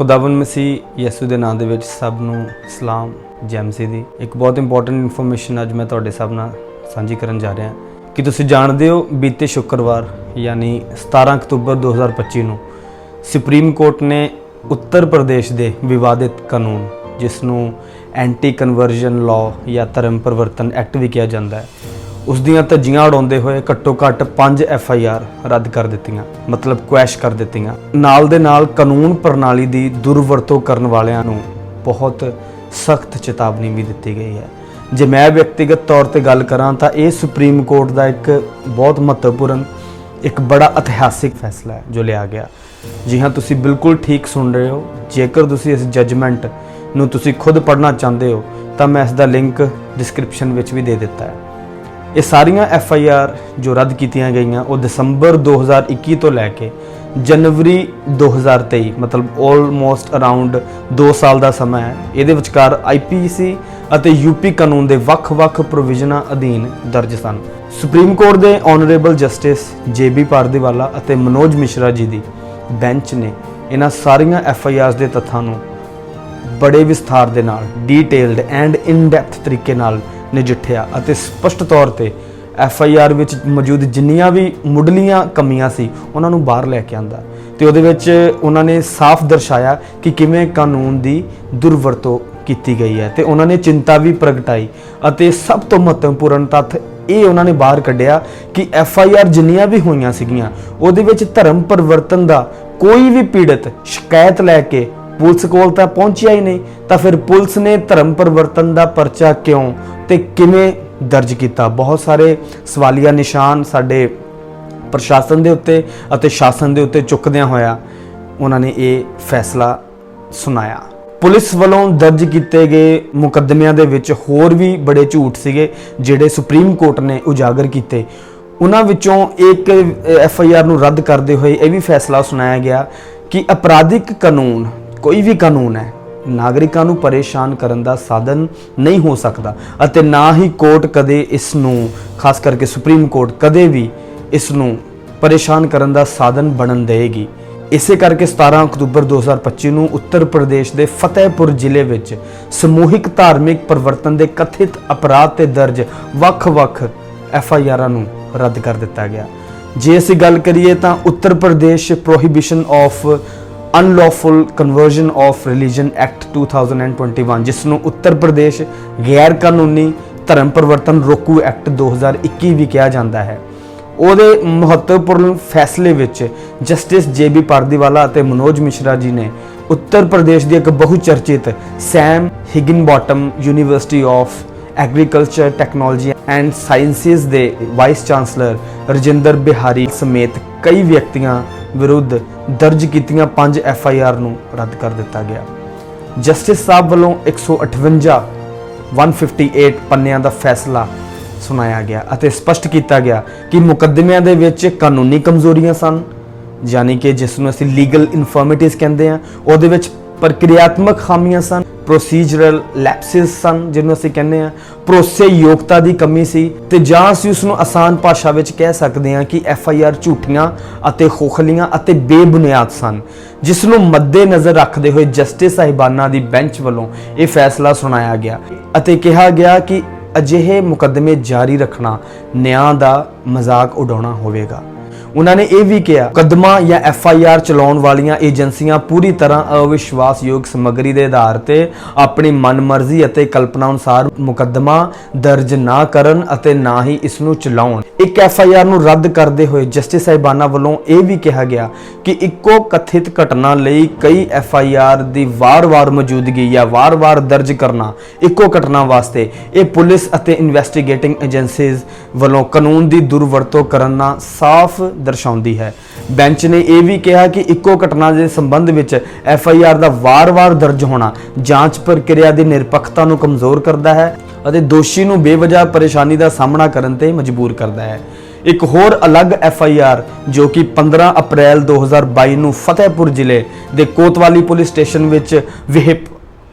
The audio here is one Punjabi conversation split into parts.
ਖੁਦਾਵੰਦ ਮਸੀਹ ਯਿਸੂ ਦੇ ਨਾਮ ਦੇ ਵਿੱਚ ਸਭ ਨੂੰ ਸਲਾਮ ਜੈਮਸੀ ਦੀ। ਇੱਕ ਬਹੁਤ ਇੰਪੋਰਟੈਂਟ ਇਨਫੋਰਮੇਸ਼ਨ ਅੱਜ ਮੈਂ ਤੁਹਾਡੇ ਸਭ ਨਾਲ ਸਾਂਝੀ ਕਰਨ ਜਾ ਰਿਹਾ। ਕਿ ਤੁਸੀਂ ਜਾਣਦੇ ਹੋ ਬੀਤੇ ਸ਼ੁੱਕਰਵਾਰ, ਯਾਨੀ 17 ਅਕਤੂਬਰ 2025 ਨੂੰ ਸੁਪਰੀਮ ਕੋਰਟ ਨੇ ਉੱਤਰ ਪ੍ਰਦੇਸ਼ ਦੇ ਵਿਵਾਦਿਤ ਕਾਨੂੰਨ, ਜਿਸ ਨੂੰ ਐਂਟੀ ਕਨਵਰਜਨ ਲਾਅ ਜਾਂ ਧਰਮ ਪਰਿਵਰਤਨ ਐਕਟ ਵੀ ਕਿਹਾ ਜਾਂਦਾ ਹੈ ਉਸ ਦੀਆਂ ਧੱਜੀਆਂ ਉਡਾਉਂਦੇ ਹੋਏ ਘੱਟੋ ਘੱਟ 5 ਐਫ ਆਈ ਆਰ ਰੱਦ ਕਰ ਦਿੱਤੀਆਂ, ਮਤਲਬ ਕੁਐਸ਼ ਕਰ ਦਿੱਤੀਆਂ। ਨਾਲ ਦੇ ਨਾਲ ਕਾਨੂੰਨ ਪ੍ਰਣਾਲੀ ਦੀ ਦੁਰਵਰਤੋਂ ਕਰਨ ਵਾਲਿਆਂ ਨੂੰ ਬਹੁਤ ਸਖਤ ਚੇਤਾਵਨੀ ਵੀ ਦਿੱਤੀ ਗਈ ਹੈ। ਜੇ ਮੈਂ ਵਿਅਕਤੀਗਤ ਤੌਰ ਤੇ ਗੱਲ ਕਰਾਂ ਤਾਂ ਇਹ ਸੁਪਰੀਮ ਕੋਰਟ ਦਾ ਇੱਕ ਬਹੁਤ ਮਹੱਤਵਪੂਰਨ, ਇੱਕ ਬੜਾ ਇਤਿਹਾਸਿਕ ਫੈਸਲਾ ਹੈ ਜੋ ਲਿਆ ਗਿਆ। ਜੀ ਹਾਂ, ਤੁਸੀਂ ਬਿਲਕੁਲ ਠੀਕ ਸੁਣ ਰਹੇ ਹੋ। ਜੇਕਰ ਤੁਸੀਂ ਇਸ ਜੱਜਮੈਂਟ ਨੂੰ ਤੁਸੀਂ ਖੁਦ ਪੜ੍ਹਨਾ ਚਾਹੁੰਦੇ ਹੋ, ਤਾਂ ਮੈਂ ਇਸ ਦਾ ਲਿੰਕ ਡਿਸਕ੍ਰਿਪਸ਼ਨ ਵਿੱਚ ਵੀ ਦੇ ਦਿੱਤਾ ਹੈ। ਇਹ ਸਾਰੀਆਂ ਐਫ ਆਈ ਆਰ ਜੋ ਰੱਦ ਕੀਤੀਆਂ ਗਈਆਂ, ਉਹ ਦਸੰਬਰ 2021 ਤੋਂ ਲੈ ਕੇ ਜਨਵਰੀ 2023 ਮਤਲਬ ਆਲਮੋਸਟ ਅਰਾਊਂਡ 2 ਸਾਲ ਦਾ ਸਮਾਂ ਹੈ। ਇਹਦੇ ਵਿਚਕਾਰ ਆਈਪੀਸੀ ਅਤੇ ਯੂਪੀ ਕਾਨੂੰਨ ਦੇ ਵੱਖ-ਵੱਖ ਪ੍ਰੋਵੀਜ਼ਨਾਂ ਅਧੀਨ ਦਰਜ ਸਨ। ਸੁਪਰੀਮ ਕੋਰਟ ਦੇ ਆਨਰੇਬਲ ਜਸਟਿਸ ਜੇਬੀ ਪਾਰਦੀਵਾਲਾ ਅਤੇ ਮਨੋਜ ਮਿਸ਼ਰਾ ਜੀ ਦੀ ਬੈਂਚ ਨੇ ਇਹਨਾਂ ਸਾਰੀਆਂ ਐਫ ਆਈ ਆਰਸ ਦੇ ਤੱਥਾਂ ਨੂੰ ਬੜੇ ਵਿਸਥਾਰ ਦੇ ਨਾਲ ਡੀਟੇਲਡ ਐਂਡ ਇਨ ਡੈਪਥ ਤਰੀਕੇ ਨਾਲ ਨਜਿੱਠਿਆ ਅਤੇ ਸਪਸ਼ਟ ਤੌਰ ਤੇ ਐਫ ਆਈ ਆਰ ਵਿੱਚ ਮੌਜੂਦ ਜਿੰਨੀਆਂ ਵੀ ਮੁੱਢਲੀਆਂ ਕਮੀਆਂ ਸੀ, ਉਹਨਾਂ ਨੂੰ ਬਾਹਰ ਲੈ ਕੇ ਆਂਦਾ। ਤੇ ਉਹਦੇ ਵਿੱਚ ਉਹਨਾਂ ਨੇ ਸਾਫ਼ ਦਰਸਾਇਆ ਕਿ ਕਿਵੇਂ ਕਾਨੂੰਨ ਦੀ ਦੁਰਵਰਤੋਂ ਕੀਤੀ ਗਈ ਹੈ ਤੇ ਉਹਨਾਂ ਨੇ ਚਿੰਤਾ ਵੀ ਪ੍ਰਗਟਾਈ ਅਤੇ ਸਭ ਤੋਂ ਮਹੱਤਵਪੂਰਨ ਤੱਥ ਇਹ ਉਹਨਾਂ ਨੇ ਬਾਹਰ ਕੱਢਿਆ ਕਿ ਐਫ ਆਈ ਆਰ ਜਿੰਨੀਆਂ ਵੀ ਹੋਈਆਂ ਸੀਗੀਆਂ, ਉਹਦੇ ਵਿੱਚ ਧਰਮ ਪਰਿਵਰਤਨ ਦਾ ਕੋਈ ਵੀ ਪੀੜਤ ਸ਼ਿਕਾਇਤ ਲੈ ਕੇ ਪੁਲਿਸ ਕੋਲ ਤਾਂ ਪਹੁੰਚਿਆ ਹੀ ਨਹੀਂ, ਤਾਂ ਫਿਰ ਪੁਲਿਸ ਨੇ ਧਰਮ ਪਰਿਵਰਤਨ ਦਾ ਪਰਚਾ ਕਿਉਂ ਤੇ ਕਿਵੇਂ ਦਰਜ ਕੀਤਾ? ਬਹੁਤ ਸਾਰੇ ਸਵਾਲੀਆ ਨਿਸ਼ਾਨ ਸਾਡੇ ਪ੍ਰਸ਼ਾਸਨ ਦੇ ਉੱਤੇ ਅਤੇ ਸ਼ਾਸਨ ਦੇ ਉੱਤੇ ਚੁੱਕਦਿਆਂ ਹੋਇਆ ਉਹਨਾਂ ਨੇ ਇਹ ਫੈਸਲਾ ਸੁਣਾਇਆ। ਪੁਲਿਸ ਵੱਲੋਂ ਦਰਜ ਕੀਤੇ ਗਏ ਮੁਕੱਦਮਿਆਂ ਦੇ ਵਿੱਚ ਹੋਰ ਵੀ ਬੜੇ ਝੂਠ ਸੀਗੇ, ਜਿਹੜੇ ਸੁਪਰੀਮ ਕੋਰਟ ਨੇ ਉਜਾਗਰ ਕੀਤੇ। ਉਹਨਾਂ ਵਿੱਚੋਂ ਇੱਕ ਐਫ ਆਈ ਆਰ ਨੂੰ ਰੱਦ ਕਰਦੇ ਹੋਏ ਇਹ ਵੀ ਫੈਸਲਾ ਸੁਣਾਇਆ ਗਿਆ ਕਿ ਅਪਰਾਧਿਕ ਕਾਨੂੰਨ, ਕੋਈ ਵੀ ਕਾਨੂੰਨ ਹੈ ਨਾਗਰਿਕਾਂ ਨੂੰ ਪਰੇਸ਼ਾਨ ਕਰਨ ਦਾ ਸਾਧਨ ਨਹੀਂ ਹੋ ਸਕਦਾ ਅਤੇ ਨਾ ਹੀ ਕੋਰਟ ਕਦੇ ਇਸ ਨੂੰ, ਖਾਸ ਕਰਕੇ ਸੁਪਰੀਮ ਕੋਰਟ ਕਦੇ ਵੀ ਇਸ ਨੂੰ ਪਰੇਸ਼ਾਨ ਕਰਨ ਦਾ ਸਾਧਨ ਬਣਨ ਦੇਗੀ ਇਸੇ ਕਰਕੇ 17 ਅਕਤੂਬਰ 2025 ਨੂੰ ਉੱਤਰ ਪ੍ਰਦੇਸ਼ ਦੇ ਫਤਿਹਪੁਰ ਜ਼ਿਲ੍ਹੇ ਵਿੱਚ ਸਮੂਹਿਕ ਧਾਰਮਿਕ ਪਰਿਵਰਤਨ ਦੇ ਕਥਿਤ ਅਪਰਾਧ ਤੇ ਦਰਜ ਵੱਖ-ਵੱਖ ਐਫ ਆਈ ਆਰਾਂ ਨੂੰ ਰੱਦ ਕਰ ਦਿੱਤਾ ਗਿਆ। ਜੇ ਅਸੀਂ ਗੱਲ ਕਰੀਏ ਤਾਂ Uttar Pradesh prohibition of unlawful conversion of religion act 2021 ਜਿਸ ਨੂੰ ਉੱਤਰ ਪ੍ਰਦੇਸ਼ ਗੈਰ ਕਾਨੂੰਨੀ ਧਰਮ ਪਰਿਵਰਤਨ ਰੋਕੂ ਐਕਟ 2021 ਵੀ ਕਿਹਾ ਜਾਂਦਾ ਹੈ। ਉਹਦੇ ਮਹੱਤਵਪੂਰਨ ਫੈਸਲੇ ਵਿੱਚ ਜਸਟਿਸ ਜੇਬੀ ਪਾਰਦੀਵਾਲਾ ਅਤੇ ਮਨੋਜ ਮਿਸ਼ਰਾ ਜੀ ਨੇ ਉੱਤਰ ਪ੍ਰਦੇਸ਼ ਦੀ ਇੱਕ ਬਹੁਚਰਚਿਤ Sam Higginbottom university of agriculture technology and sciences ਦੇ ਵਾਈਸ ਚਾਂਸਲਰ ਰਜਿੰਦਰ ਬਿਹਾਰੀ ਸਮੇਤ ਕਈ ਵਿਅਕਤੀਆਂ ਵਿਰੁੱਧ ਦਰਜ ਕੀਤੀਆਂ 5 ਐਫ ਆਈ ਆਰ ਨੂੰ ਰੱਦ ਕਰ ਦਿੱਤਾ ਗਿਆ। ਜਸਟਿਸ ਸਾਹਿਬ ਵੱਲੋਂ 158 158 ਪੰਨਿਆਂ ਦਾ ਫੈਸਲਾ ਸੁਣਾਇਆ ਗਿਆ ਅਤੇ ਸਪਸ਼ਟ ਕੀਤਾ ਗਿਆ ਕਿ ਮੁਕੱਦਮਿਆਂ ਦੇ ਵਿੱਚ ਕਾਨੂੰਨੀ ਕਮਜ਼ੋਰੀਆਂ ਸਨ, ਯਾਨੀ ਕਿ ਜਿਸ ਨੂੰ ਅਸੀਂ ਲੀਗਲ ਇਨਫਰਮਿਟੀਜ਼ ਕਹਿੰਦੇ ਆ ਉਹਦੇ ਵਿੱਚ ਪ੍ਰਕਿਰਿਆਤਮਕ ਖਾਮੀਆਂ ਸਨ ਪ੍ਰੋਸੀਜਰਲ ਲੈਪਸਿਸ ਸਨ, ਜਿਹਨੂੰ ਅਸੀਂ ਕਹਿੰਦੇ ਆ ਭਰੋਸੇ ਯੋਗਤਾ ਦੀ ਕਮੀ ਸੀ। ਤੇ ਜਾਂ ਅਸੀਂ ਉਸ ਨੂੰ ਆਸਾਨ ਭਾਸ਼ਾ ਵਿੱਚ ਕਹਿ ਸਕਦੇ ਹਾਂ ਕਿ ਐਫ ਆਈ ਆਰ ਝੂਠੀਆਂ ਅਤੇ ਖੋਖਲੀਆਂ ਅਤੇ ਬੇਬੁਨਿਆਦ ਸਨ ਜਿਸ ਨੂੰ ਮੱਦੇ ਨਜ਼ਰ ਰੱਖਦੇ ਹੋਏ ਜਸਟਿਸ ਸਾਹਿਬਾਨਾ ਦੀ ਬੈਂਚ ਵੱਲੋਂ ਇਹ ਫੈਸਲਾ ਸੁਣਾਇਆ ਗਿਆ ਅਤੇ ਕਿਹਾ ਗਿਆ ਕਿ ਅਜਿਹੇ ਮੁਕੱਦਮੇ ਜਾਰੀ ਰੱਖਣਾ ਨਿਆਂ ਦਾ ਮਜ਼ਾਕ ਉਡਾਉਣਾ ਹੋਵੇਗਾ। ਉਹਨਾਂ ਨੇ ਇਹ ਵੀ ਕਿਹਾ, ਮੁਕੱਦਮਾ ਜਾਂ ਐਫ ਆਈ ਆਰ ਚਲਾਉਣ ਵਾਲੀਆਂ ਏਜੰਸੀਆਂ ਪੂਰੀ ਤਰ੍ਹਾਂ ਅਵਿਸ਼ਵਾਸਯੋਗ ਸਮੱਗਰੀ ਦੇ ਆਧਾਰ ਤੇ ਆਪਣੀ ਮਨਮਰਜ਼ੀ ਅਤੇ ਕਲਪਨਾ ਅਨੁਸਾਰ ਮੁਕੱਦਮਾ ਦਰਜ ਨਾ ਕਰਨ ਅਤੇ ਨਾ ਹੀ ਇਸ ਨੂੰ ਚਲਾਉਣ। ਇੱਕ ਐਫ ਆਈ ਆਰ ਨੂੰ ਰੱਦ ਕਰਦੇ ਹੋਏ ਜਸਟਿਸ ਸਾਹਿਬਾਨਾ ਵੱਲੋਂ ਇਹ ਵੀ ਕਿਹਾ ਗਿਆ ਕਿ ਇੱਕੋ ਕਥਿਤ ਘਟਨਾ ਲਈ ਕਈ ਐਫ ਆਈ ਆਰ ਦੀ ਵਾਰ-ਵਾਰ ਮੌਜੂਦਗੀ ਜਾਂ ਵਾਰ-ਵਾਰ ਦਰਜ ਕਰਨਾ ਇੱਕੋ ਘਟਨਾ ਵਾਸਤੇ। ਇਹ ਪੁਲਿਸ ਅਤੇ ਇਨਵੈਸਟੀਗੇਟਿੰਗ ਏਜੰਸੀਜ਼ ਵੱਲੋਂ ਕਾਨੂੰਨ ਦੀ ਦੁਰਵਰਤੋਂ ਕਰਨ ਦਾ ਸਾਫ਼ ਦਰਸਾਉਂਦੀ ਹੈ। ਬੈਂਚ ਨੇ ਇਹ ਵੀ ਕਿਹਾ ਕਿ ਇੱਕੋ ਘਟਨਾ ਦੇ ਸੰਬੰਧ ਵਿੱਚ ਐਫ ਆਈ ਆਰ ਦਾ ਵਾਰ-ਵਾਰ ਦਰਜ ਹੋਣਾ ਜਾਂਚ ਪ੍ਰਕਿਰਿਆ ਦੀ ਨਿਰਪੱਖਤਾ ਨੂੰ ਕਮਜ਼ੋਰ ਕਰਦਾ ਹੈ ਅਤੇ ਦੋਸ਼ੀ ਨੂੰ ਬੇਵਜ੍ਹਾ ਪਰੇਸ਼ਾਨੀ ਦਾ ਸਾਹਮਣਾ ਕਰਨ ਤੇ ਮਜਬੂਰ ਕਰਦਾ ਹੈ। ਇੱਕ ਹੋਰ ਅਲੱਗ ਐਫ ਆਈ ਆਰ ਜੋ ਕਿ 15 ਅਪ੍ਰੈਲ 2022 ਨੂੰ ਫਤਿਹਪੁਰ ਜ਼ਿਲ੍ਹੇ ਦੇ ਕੋਤਵਾਲੀ ਪੁਲਿਸ ਸਟੇਸ਼ਨ ਵਿੱਚ ਵਿਹਿਪ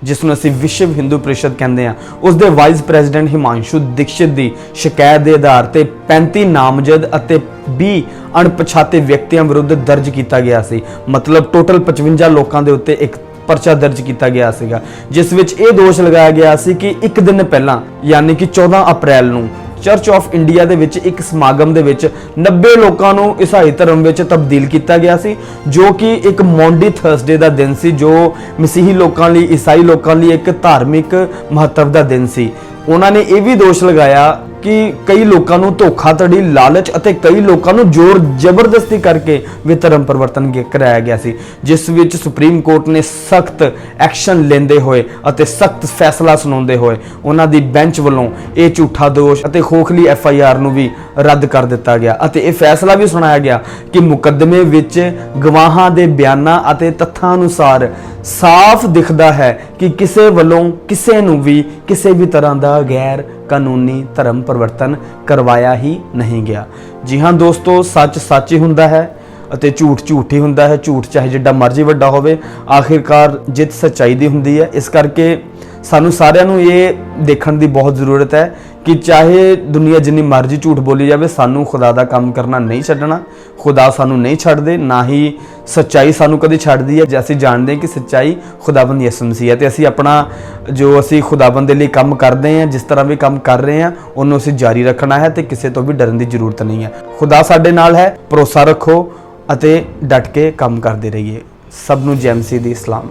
ਜਿਸ ਨੂੰ ਅਸੀਂ ਵਿਸ਼ਵ ਹਿੰਦੂ ਪਰਿਸ਼ਦ ਕਹਿੰਦੇ ਆ ਉਸ ਦੇ ਵਾਈਸ ਪ੍ਰੈਜ਼ੀਡੈਂਟ ਹਿਮਾਂਸ਼ੂ ਦੀਕਸ਼ਿਤ ਦੀ ਸ਼ਿਕਾਇਤ ਦੇ ਆਧਾਰ ਤੇ 35 ਨਾਮਜ਼ਦ ਅਤੇ 20 ਅਣਪਛਾਤੇ ਵਿਅਕਤੀਆਂ ਵਿਰੁੱਧ ਦਰਜ ਕੀਤਾ ਗਿਆ ਸੀ। ਮਤਲਬ ਟੋਟਲ 55 ਲੋਕਾਂ ਦੇ ਉੱਤੇ ਇੱਕ ਪਰਚਾ ਦਰਜ ਕੀਤਾ ਗਿਆ ਸੀਗਾ। ਜਿਸ ਵਿੱਚ ਇਹ ਦੋਸ਼ ਲਗਾਇਆ ਗਿਆ ਸੀ ਕਿ ਇੱਕ ਦਿਨ ਪਹਿਲਾਂ, ਯਾਨੀ ਕਿ 14 ਅਪ੍ਰੈਲ ਨੂੰ ਚਰਚ ਆਫ ਇੰਡੀਆ ਦੇ ਵਿੱਚ ਇੱਕ ਸਮਾਗਮ ਦੇ ਵਿੱਚ 90 ਲੋਕਾਂ ਨੂੰ ਈਸਾਈ ਧਰਮ ਵਿੱਚ ਤਬਦੀਲ ਕੀਤਾ ਗਿਆ ਸੀ, ਜੋ ਕਿ ਇੱਕ ਮੌਂਡੀ ਥਰਸਡੇ ਦਾ ਦਿਨ ਸੀ, ਜੋ ਮਸੀਹੀ ਲੋਕਾਂ ਲਈ, ਈਸਾਈ ਲੋਕਾਂ ਲਈ ਇੱਕ ਧਾਰਮਿਕ ਮਹੱਤਵ ਦਾ ਦਿਨ ਸੀ। ਉਹਨਾਂ ਨੇ ਇਹ ਵੀ ਦੋਸ਼ ਲਗਾਇਆ ਕਿ ਕਈ ਲੋਕਾਂ ਨੂੰ ਧੋਖਾਧੜੀ, ਲਾਲਚ ਅਤੇ ਕਈ ਲੋਕਾਂ ਨੂੰ ਜ਼ੋਰ ਜ਼ਬਰਦਸਤੀ ਕਰਕੇ ਵੀ ਧਰਮ ਪਰਿਵਰਤਨ ਕਰਾਇਆ ਗਿਆ ਸੀ, ਜਿਸ ਵਿੱਚ ਸੁਪਰੀਮ ਕੋਰਟ ਨੇ ਸਖਤ ਐਕਸ਼ਨ ਲੈਂਦੇ ਹੋਏ ਅਤੇ ਸਖਤ ਫੈਸਲਾ ਸੁਣਾਉਂਦੇ ਹੋਏ ਉਹਨਾਂ ਦੀ ਬੈਂਚ ਵੱਲੋਂ ਇਹ ਝੂਠਾ ਦੋਸ਼ ਅਤੇ ਖੋਖਲੀ ਐਫ ਆਈ ਆਰ ਨੂੰ ਵੀ ਰੱਦ ਕਰ ਦਿੱਤਾ ਗਿਆ ਅਤੇ ਇਹ ਫੈਸਲਾ ਵੀ ਸੁਣਾਇਆ ਗਿਆ ਕਿ ਮੁਕੱਦਮੇ ਵਿੱਚ ਗਵਾਹਾਂ ਦੇ ਬਿਆਨਾਂ ਅਤੇ ਤੱਥਾਂ ਅਨੁਸਾਰ ਸਾਫ਼ ਦਿਖਦਾ ਹੈ ਕਿ ਕਿਸੇ ਵੱਲੋਂ ਕਿਸੇ ਨੂੰ ਵੀ ਕਿਸੇ ਵੀ ਤਰ੍ਹਾਂ ਦਾ ਗੈਰ ਕਾਨੂੰਨੀ ਧਰਮ ਪਰਿਵਰਤਨ ਕਰਵਾਇਆ ਹੀ ਨਹੀਂ ਗਿਆ। ਜੀ ਹਾਂ ਦੋਸਤੋ, ਸੱਚ ਸੱਚ ਹੀ ਹੁੰਦਾ ਹੈ ਅਤੇ ਝੂਠ ਝੂਠ ਹੀ ਹੁੰਦਾ ਹੈ। ਝੂਠ ਚਾਹੇ ਜਿੱਡਾ ਮਰਜ਼ੀ ਵੱਡਾ ਹੋਵੇ, ਆਖਿਰਕਾਰ ਜਿੱਤ ਸੱਚਾਈ ਦੀ ਹੁੰਦੀ ਹੈ। ਇਸ ਕਰਕੇ ਸਾਨੂੰ ਸਾਰਿਆਂ ਨੂੰ ਇਹ ਦੇਖਣ ਦੀ ਬਹੁਤ ਜ਼ਰੂਰਤ ਹੈ ਕਿ ਚਾਹੇ ਦੁਨੀਆ ਜਿੰਨੀ ਮਰਜ਼ੀ ਝੂਠ ਬੋਲੀ ਜਾਵੇ, ਸਾਨੂੰ ਖੁਦਾ ਦਾ ਕੰਮ ਕਰਨਾ ਨਹੀਂ ਛੱਡਣਾ, ਖੁਦਾ ਸਾਨੂੰ ਨਹੀਂ ਛੱਡਦੇ, ਨਾ ਹੀ ਸੱਚਾਈ ਸਾਨੂੰ ਕਦੇ ਛੱਡਦੀ ਹੈ। ਜੇ ਅਸੀਂ ਜਾਣਦੇ ਹਾਂ ਕਿ ਸੱਚਾਈ ਖੁਦਾਬੰਦ ਯਿਸੂ ਮਸੀਹ ਹੈ, ਤੇ ਅਸੀਂ ਆਪਣਾ ਜੋ ਅਸੀਂ ਖੁਦਾਬੰਦ ਦੇ ਲਈ ਕੰਮ ਕਰਦੇ ਹਾਂ, ਜਿਸ ਤਰ੍ਹਾਂ ਵੀ ਕੰਮ ਕਰ ਰਹੇ ਹਾਂ, ਉਹਨੂੰ ਅਸੀਂ ਜਾਰੀ ਰੱਖਣਾ ਹੈ ਤੇ ਕਿਸੇ ਤੋਂ ਵੀ ਡਰਨ ਦੀ ਜ਼ਰੂਰਤ ਨਹੀਂ ਹੈ। ਖੁਦਾ ਸਾਡੇ ਨਾਲ ਹੈ, ਭਰੋਸਾ ਰੱਖੋ ਅਤੇ ਡਟ ਕੇ ਕੰਮ ਕਰਦੇ ਰਹੀਏ। ਸਭ ਨੂੰ ਜੈਮਸੀ ਦੀ ਇਸਲਾਮ